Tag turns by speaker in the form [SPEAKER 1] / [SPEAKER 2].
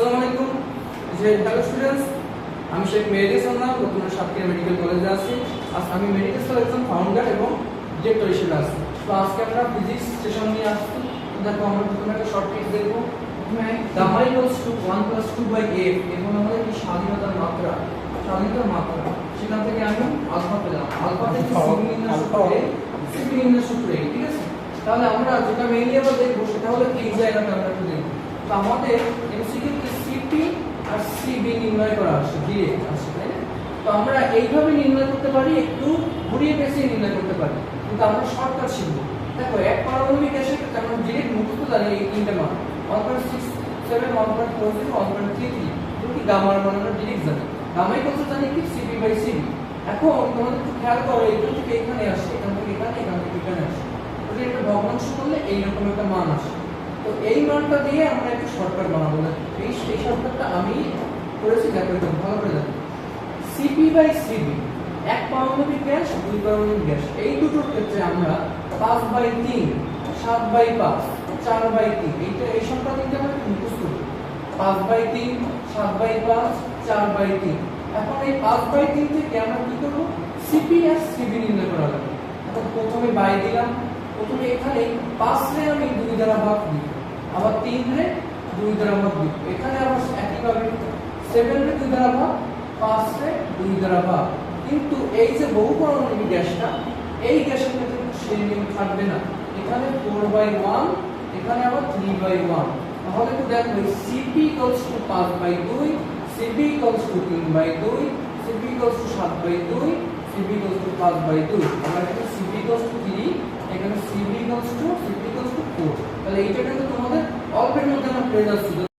[SPEAKER 1] যে hello students আমি শেখ মেহেদি সান্নাম বর্তমানে সাতক্ষীরা মেডিকেল কলেজে আছি। আজ আমি মেডিকেল একজন ফাউন্ডার এবং ডিরেক্টর হিসেবে আছি। তো আজকে আমরা ফিজিক্স সেশন নিয়ে আসছি। দেখো আমরা প্রথমে একটা শর্ট ট্রিক দেখব। Gamma equals to one plus two by F এবং আমাদের কি স্বাধীনতার মাত্রা? স্বাধীনতার মাত্রা। সেখান থেকে আমি আলফা পেলাম। আলফা থেকে সিগি নির্ণয় সূত্রে সিগি সূত্রে ঠিক আছে? তাহলে আমরা যেটা মেইনলি আবার দেখব সেটা হলো এই জায়গাটা আমরা একটু দেখব। তো আমাদের এমসিকিউ তে সিপি আর সিবি নির্ণয় করা আসছে দিয়ে আসছে তাই না? তো আমরা এইভাবে নির্ণয় করতে পারি, একটু ঘুরিয়ে পেঁচিয়ে নির্ণয় করতে পারি। কিন্তু আমরা শর্টকাট শিখব। দেখো, এক পারমাণবিক গ্যাসের আমরা ডিরেক্ট মুখস্থ জানি এই তিনটে মান one point six seven one point four zero one point three three দুটি গামার মান? আমরা ডিরেক্ট জানি। গামাই কত জানি কি? সিবি বাই সিবি এখন তোমাদের একটু খেয়াল করো এখান থেকে এখানে আসে, এখান থেকে এখানে, এখান থেকে এখানে আসে। একটা ভগ্নাংশ করলে এইরকম একটা মান আসে। তো এই মানটা দিয়ে আমরা একটু শর্টকাট বানাবো না। এই সেই শর্টকাটটা আমি করেছি একদম ভালো করে দেখো সিপি বাই সিবি এক পারমাণবিক গ্যাস দুই পারমাণবিক গ্যাস এই দুটোর ক্ষেত্রে আমরা পাঁচ বাই তিন, সাত বাই পাঁচ, চার বাই তিন, এইটা এই সংখ্যা তিনটা আমরা মুখস্থ করি। পাঁচ বাই তিন, সাত বাই পাঁচ, চার বাই তিন। এখন এই পাঁচ বাই তিন থেকে আমরা কি করব? সিপি আর সিবি নির্ণয় করা লাগবে। এখন প্রথমে বাই দিলাম প্রথমে এখানে পাঁচ রে আমি দুই দ্বারা ভাগ দিই আবার তিন রে দুই দ্বারা ভাগ দিই এখানে আবার একইভাবে সেভেন রে দুই দ্বারা ভাগ, পাঁচ রে দুই দ্বারা ভাগ। কিন্তু এই যে বহু পারমাণবিক গ্যাসটা, এই গ্যাসের ক্ষেত্রে সেই নিয়ম থাকবে না। এখানে ফোর বাই ওয়ান এখানে আবার থ্রি বাই ওয়ান তাহলে তো দেখো সিপি ইকুয়ালস টু পাঁচ বাই দুই সিপি ইকুয়ালস টু তিন বাই দুই সিপি ইকুয়ালস টু সাত বাই দুই সিপি ইকুয়ালস টু পাঁচ বাই দুই আমরা এখানে সিপি ইকুয়ালস টু থ্রি এখানে CB equals to CP equals to four তাহলে এইটা কিন্তু তোমাদের অল্পের মধ্যে আমরা পেয়ে যাচ্ছি